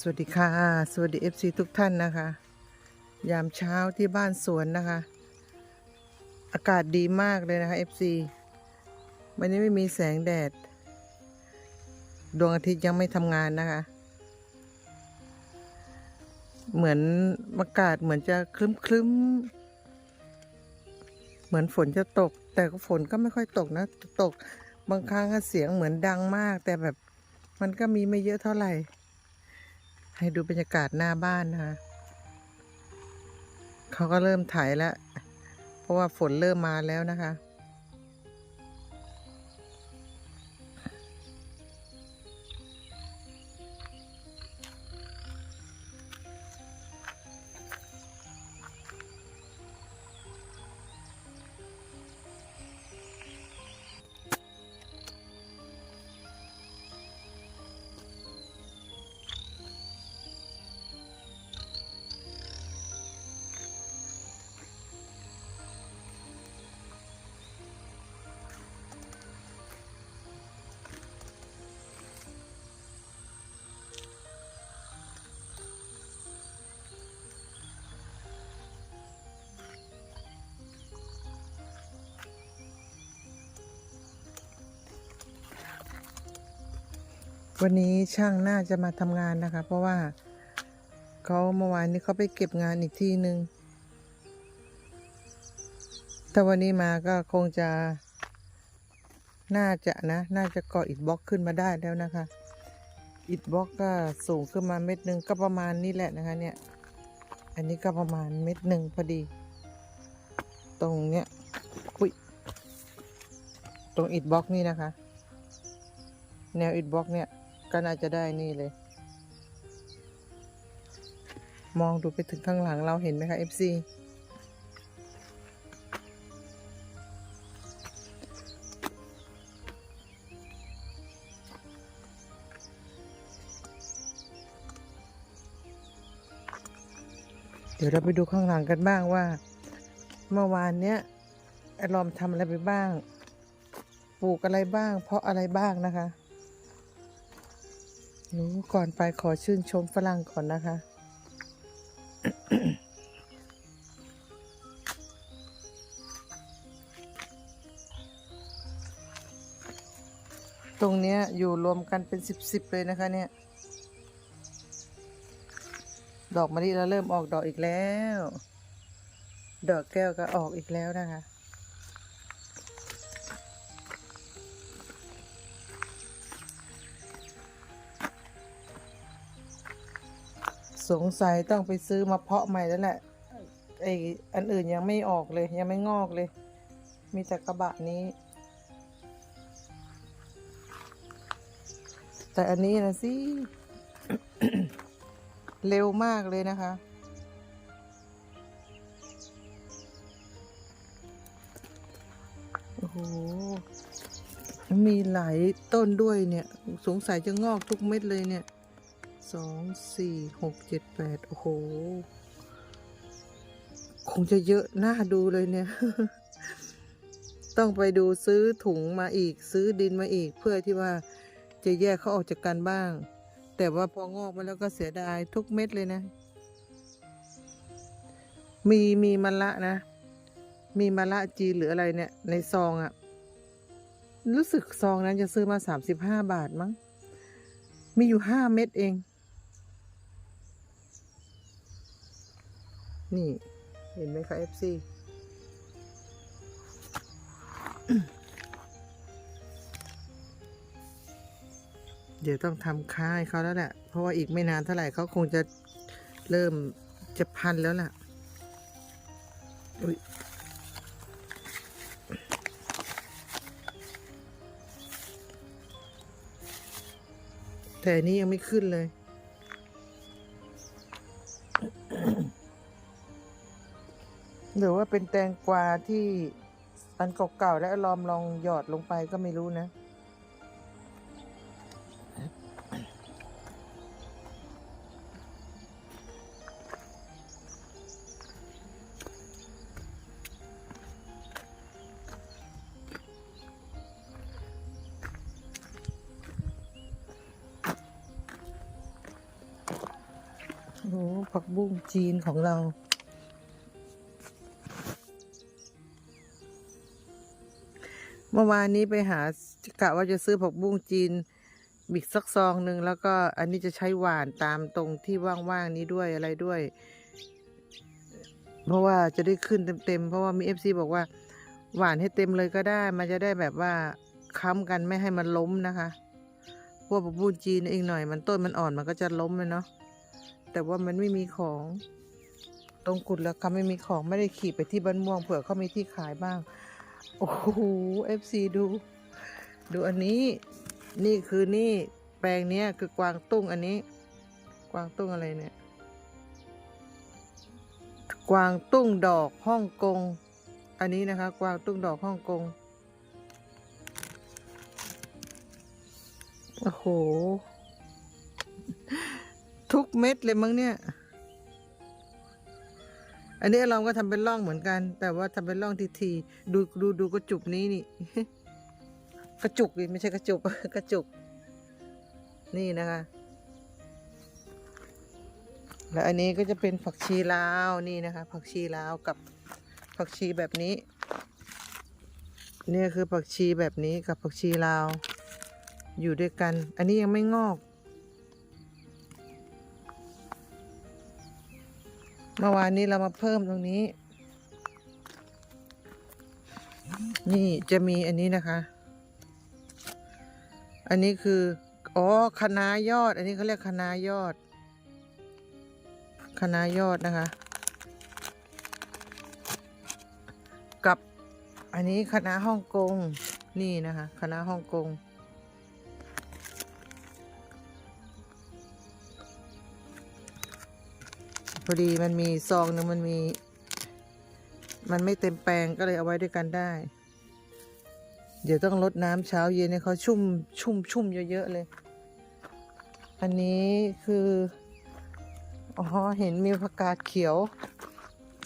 สวัสดีค่ะ สวัสดี FC ทุกท่านนะคะ ยามเช้าที่บ้านสวนนะคะ อากาศดีมากเลยนะคะ FC วันนี้ไม่มีแสงแดด ดวงอาทิตย์ยังไม่ทำงานนะคะ เหมือนอากาศเหมือนจะคลึ้มคลึ้มๆเหมือนฝนจะตก แต่ก็ฝนก็ไม่ค่อยตกนะตก บางครั้งเสียงเหมือนดังมาก แต่แบบมันก็มีไม่เยอะเท่าไหร่ ให้ดูบรรยากาศหน้าบ้านนะคะเขาก็เริ่มถ่ายแล้ว เพราะว่าฝนเริ่มมาแล้วนะคะ วันนี้ช่างน่าจะมาทำงานนะคะ เพราะว่าเขาเมื่อวานนี้เขาไปเก็บงานอีกที่หนึ่งแต่วันนี้มาก็คงจะ น่าจะนะ น่าจะก่ออิฐบล็อกขึ้นมาได้แล้วนะคะ อิฐบล็อกก็สูงขึ้นมาเม็ดหนึ่งก็ประมาณนี้แหละนะคะ เนี่ย อันนี้ก็ประมาณเม็ดหนึ่งพอดี ตรงเนี้ยอุ้ยตรงอิฐบล็อกนี่นะคะ แนวอิฐบล็อกเนี่ย ก็น่าจะได้นี่เลย มองดูไปถึงข้างหลังเราเห็นไหมคะ FC เดี๋ยวเราไปดูข้างหลังกันบ้างว่า เมื่อวานเนี้ยไอรอมทำอะไรไปบ้าง ปลูกอะไรบ้าง เพราะอะไรบ้างนะคะ หนูก่อนไปขอชื่นชมฝรั่งก่อนนะคะ ตรงเนี้ยอยู่รวมกันเป็นสิบสิบเลยนะคะเนี่ย ดอกมะลิเราเริ่มออกดอกอีกแล้ว ดอกแก้วก็ออกอีกแล้วนะคะ สงสัยต้องไปซื้อมาเพาะใหม่แล้วแหละไออันอื่นยังไม่ออกเลย ยังไม่งอกเลย มีแต่กระบะนี้ แต่อันนี้นะสิเร็วมากเลยนะคะ โอ้โห มีหลายต้นด้วยเนี่ย สงสัยจะงอกทุกเม็ดเลยเนี่ย องสี่หกเจ็ดแปดโอ้โห คงจะเยอะน่าดูเลยเนี่ย ต้องไปดูซื้อถุงมาอีกซื้อดินมาอีก เพื่อที่ว่าจะแยกเขาออกจากกันบ้าง แต่ว่าพองอกมาแล้วก็เสียดายทุกเม็ดเลยนะ มีมีมะละนะ มีมะละจีหรืออะไรเนี่ย ในซองอะรู้สึกซองนั้นจะซื้อมาสามสิบห้าบาทมั้งมีอยู่ห้าเม็ดเอง นี่ เห็นไหมคะ FC เดี๋ยวต้องทำค่ายเขาแล้วแหละ เพราะว่าอีกไม่นานเท่าไหร่เขาคงจะเริ่มจะพันแล้วล่ะอุ๊ยแต่นนี้ยังไม่ขึ้นเลย หรือว่าเป็นแตงกวาที่อันเก่าๆแล้วลอมลองหยอดลงไปก็ไม่รู้นะโอ้ผักบุ้งจีนของเรา เมื่อวานนี้ไปหากะว่าจะซื้อผักบุ้งจีนบิกสักซองหนึ่งแล้วก็อันนี้จะใช้หวานตามตรงที่ว่างๆนี้ด้วยอะไรด้วย เพราะว่าจะได้ขึ้นเต็มๆเพราะว่ามีเอฟซีบอกว่า หวานให้เต็มเลยก็ได้ มันจะได้แบบว่าค้ำกันไม่ให้มันล้มนะคะพวกผักบุ้งจีนอีกหน่อย มันต้นมันอ่อนมันก็จะล้มเลยเนาะแต่ว่ามันไม่มีของตรงกุดแล้วค่ะไม่มีของไม่ได้ขี่ไปที่บ้านม่วงเผื่อเขามีที่ขายบ้าง โอ้โหเอฟซีดู ดูอันนี้ นี่คือนี่แปลงเนี้ยคือกวางตุ้งอันนี้ กวางตุ้งอะไรเนี่ย กวางตุ้งดอกฮ่องกง อันนี้นะคะ กวางตุ้งดอกฮ่องกง โอ้โห ทุกเม็ดเลยมั้งเนี่ย อันนี้เราก็ทำเป็นร่องเหมือนกัน แต่ว่าทำเป็นร่องทีทีๆดูดูดูกระจุกนี้นี่ กระจุกดิไม่ใช่กระจุกกระจุก นี่นะคะ แล้วอันนี้ก็จะเป็นผักชีลาวนี่นะคะ ผักชีลาวกับผักชีแบบนี้เนี่ยคือผักชีแบบนี้กับผักชีลาว อยู่ด้วยกัน อันนี้ยังไม่งอก เมื่อวานนี้เรามาเพิ่มตรงนี้ นี่จะมีอันนี้นะคะ อันนี้คืออ๋อคณะยอด อันนี้เขาเรียกคณะยอดคณะยอดนะคะ กับอันนี้คณะฮ่องกงนี่นะคะคณะฮ่องกง พอดีมันมีซองหนึงมันมี มันไม่เต็มแปลงก็เลยเอาไว้ด้วยกันได้ เดี๋ยวต้องลดน้ำเช้าเย็นให้เขาชุ่มชุ่มชุ่มเยอะๆเลย อันนี้คือ อ๋อ เห็นมีผักกาดเขียว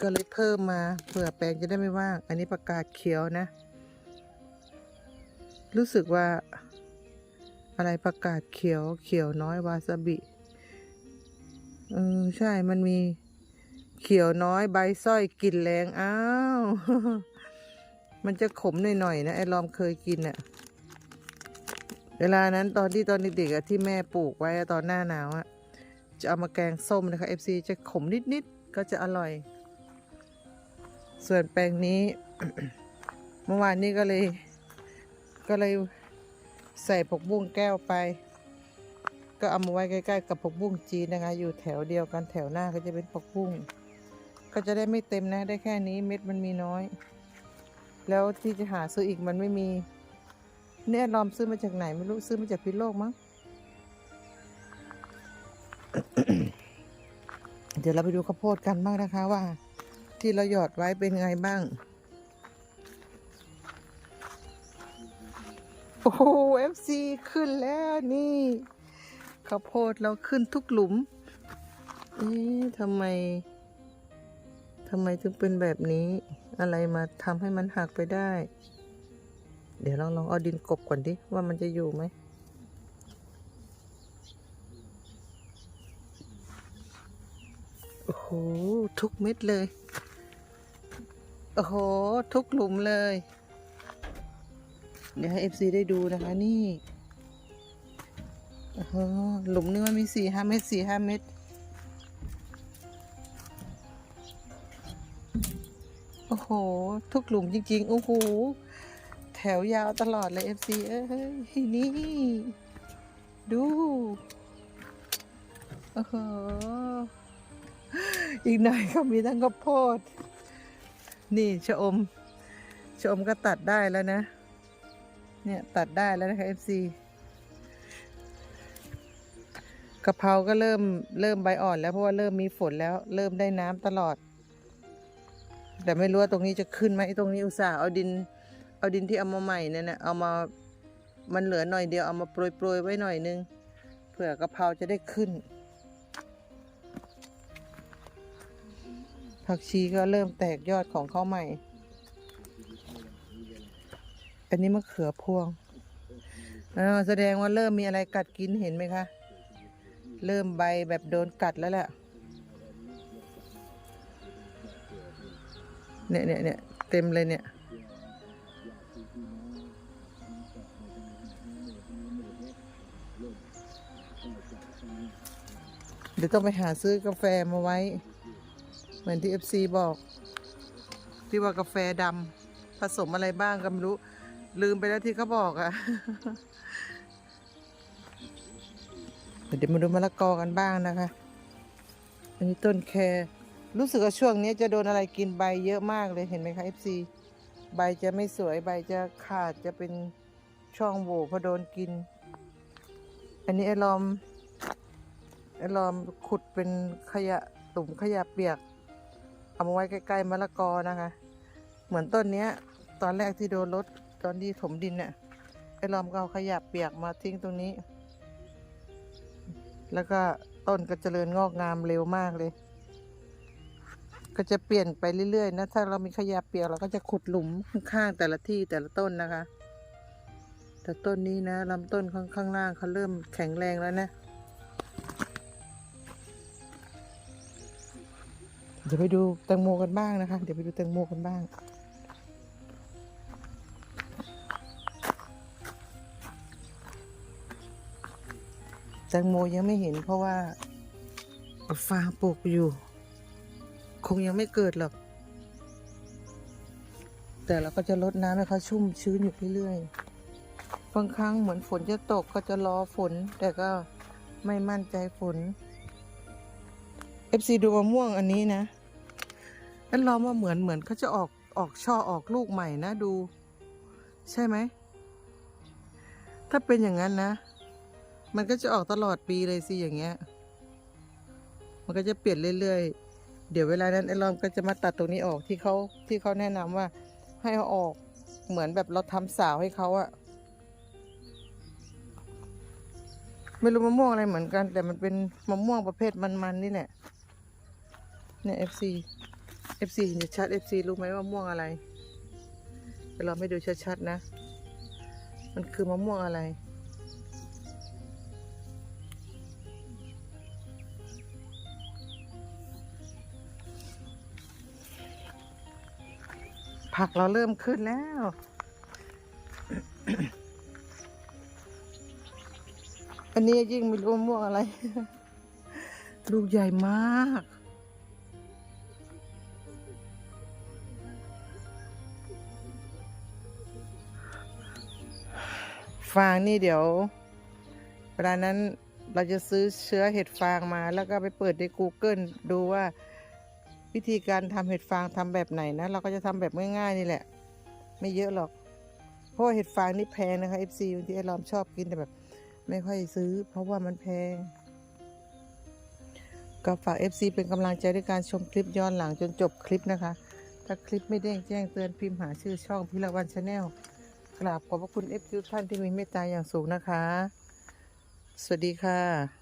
ก็เลยเพิ่มมาเผื่อแปลงจะได้ไม่ว่าง อันนี้ผักกาดเขียวนะ รู้สึกว่าอะไรผักกาดเขียวเขียวน้อยวาซาบิ เออใช่มันมีเขียวน้อยใบสร้อยกลิ่นแรงอ้าว มันจะขมหน่อยๆนะไอ้ลอมเคยกินอะเวลานั้นตอนที่ตอนเด็กๆอะที่แม่ปลูกไว้ตอนหน้าหนาวอะจะเอามาแกงส้มนะคะ FC จะขมนิดๆก็จะอร่อย ส่วนแปลงนี้ เมื่อวานนี้ก็เลย ก็เลยใส่ผักบุ้งแก้วไป ก็เอามาไว้ใกล้ๆกับผักบุ้งจีนนะคะ อยู่แถวเดียวกันแถวหน้าก็จะเป็นผักบุ้งก็จะได้ไม่เต็มนะได้แค่นี้เม็ดมันมีน้อย แล้วที่จะหาซื้ออีกมันไม่มี เนี่ยลอมซื้อมาจากไหนไม่รู้ซื้อมาจากพิโลกมั้งเดี๋ยวเราไปดูข้าวโพดกันบ้างนะคะว่า ที่เราหยอดไว้เป็นไงบ้าง โอ้โหเอฟซีขึ้นแล้วนี่ ข้าวโพดเราขึ้นทุกหลุม เอ๊ะทำไมทำไมถึงเป็นแบบนี้ อะไรมาทำให้มันหักไปได้ เดี๋ยวลองลองเอาดินกบก่อนดิ ว่ามันจะอยู่ไหมโอ้โห ทุกเม็ดเลย โอ้โห ทุกหลุมเลย เดี๋ยวให้เอฟซีได้ดูนะคะนี่ หลุมนึงมันมีสี่ห้าเม็ดสี่ห้าเม็ดโอ้โห ทุกหลุมจริง ๆ โอ้โห แถวยาวตลอดเลยเอฟซีเอ้ย นี่ ดู โอ้โห อีกหน่อยก็มีทั้งข้าวโพด นี่ชะอมชะอมก็ตัดได้แล้วนะ เนี่ย ตัดได้แล้วนะคะ FC กะเพราก็เริ่มเริ่มใบอ่อนแล้วเพราะว่าเริ่มมีฝนแล้ว เริ่มได้น้ำตลอด แต่ไม่รู้ว่าตรงนี้จะขึ้นไหมตรงนี้อุตส่าห์เอาดิน เอาดินที่เอามาใหม่เนี่ยนะเอามามันเหลือหน่อยเดียวเอามาโปรยโปรยไว้หน่อยนึงเผื่อกะเพราจะได้ขึ้น ผักชีก็เริ่มแตกยอดของเขาใหม่ อันนี้มะเขือพวงแสดงว่าเริ่มมีอะไรกัดกินเห็นไหมคะ เริ่มใบแบบโดนกัดแล้วแหละเนี่ยเนี่ยเนี่ยเต็มเลยเนี่ยเดี๋ยวต้องไปหาซื้อกาแฟมาไว้ เหมือนที่เอฟซีบอก ที่ว่ากาแฟดำผสมอะไรบ้างก็ไม่รู้ ลืมไปแล้วที่เขาบอกอะ เดี๋ยวมาดูมะละกอกันบ้างนะคะ อันนี้ต้นแครรู้สึกว่าช่วงนี้จะโดนอะไรกินใบเยอะมากเลยเห็นไหมคะ FC ใบจะไม่สวยใบจะขาดจะเป็นช่องโหว่เพราะโดนกิน อันนี้ไอลอมไอลอมขุดเป็นขยะตุ่มขยะเปียก เอามาไว้ใกล้ๆมะละกอนะคะ เหมือนต้นเนี้ย ตอนแรกที่โดนรถตอนที่ถมดินเนี่ยไอลอมก็เอาขยะเปียกมาทิ้งตรงนี้ แล้วก็ต้นก็เจริญงอกงามเร็วมากเลย ก็จะเปลี่ยนไปเรื่อยๆนะ ถ้าเรามีขยะเปียกเราก็จะขุดหลุมข้างๆแต่ละที่แต่ละต้นนะคะ แต่ต้นนี้นะลำต้นข้างล่างเขาเริ่มแข็งแรงแล้วนะเดี๋ยวไปดูแตงโมกันบ้างนะคะ เดี๋ยวไปดูแตงโมกันบ้าง แตงโมยังไม่เห็นเพราะว่าเอาปลูกอยู่ คงยังไม่เกิดหรอก แต่เราก็จะลดน้ำให้เขาชุ่มชื้นอยู่เรื่อยๆบางครั้งเหมือนฝนจะตกก็จะรอฝน แต่ก็ไม่มั่นใจฝน FC ดูมะม่วงอันนี้นะนั่นล้อมาเหมือนเหมือนเขาจะออกออกช่อออกลูกใหม่นะดู ใช่ไหม ถ้าเป็นอย่างนั้นนะ มันก็จะออกตลอดปีเลยสิอย่างเงี้ย มันก็จะเปลี่ยนเรื่อยๆ เดี๋ยวเวลานั้นไอ้ลอมก็จะมาตัดตรงนี้ออกที่เขาที่เขาแนะนำว่า ให้เอาออกเหมือนแบบเราทำสาวให้เขาอะไม่รู้มะม่วงอะไรเหมือนกัน แต่มันเป็นมะม่วงประเภทมันๆนี่แหละเนี่ย FC FC เห็นชัด FC รู้ไหมว่ามะม่วงอะไรเดี๋ยวเราไม่ดูชัดๆนะ มันคือมะม่วงอะไร ผักเราเริ่มขึ้นแล้ว อันนี้ยิ่งไม่รู้มะม่วงอะไร ลูกใหญ่มาก ฟางนี่เดี๋ยวเวลานั้นเราจะซื้อเชื้อเห็ดฟางมาแล้วก็ไปเปิดใน Google ดูว่า วิธีการทำเห็ดฟางทำแบบไหนนะ เราก็จะทำแบบง่ายๆนี่แหละ ไม่เยอะหรอก เพราะว่าเห็ดฟางนี่แพงนะคะ FC บางทีไอ้ลอมชอบกินแต่แบบ ไม่ค่อยซื้อ เพราะว่ามันแพงก็ฝาก FC เป็นกำลังใจด้วยการชมคลิปย้อนหลังจนจบคลิปนะคะ ถ้าคลิปไม่เด้งแจ้งเตือนพิมพ์หาชื่อช่องพิรวันชาแนลกราบขอบพระคุณ FC ทุกท่านที่มีเมตตาอย่างสูงนะคะ สวัสดีค่ะ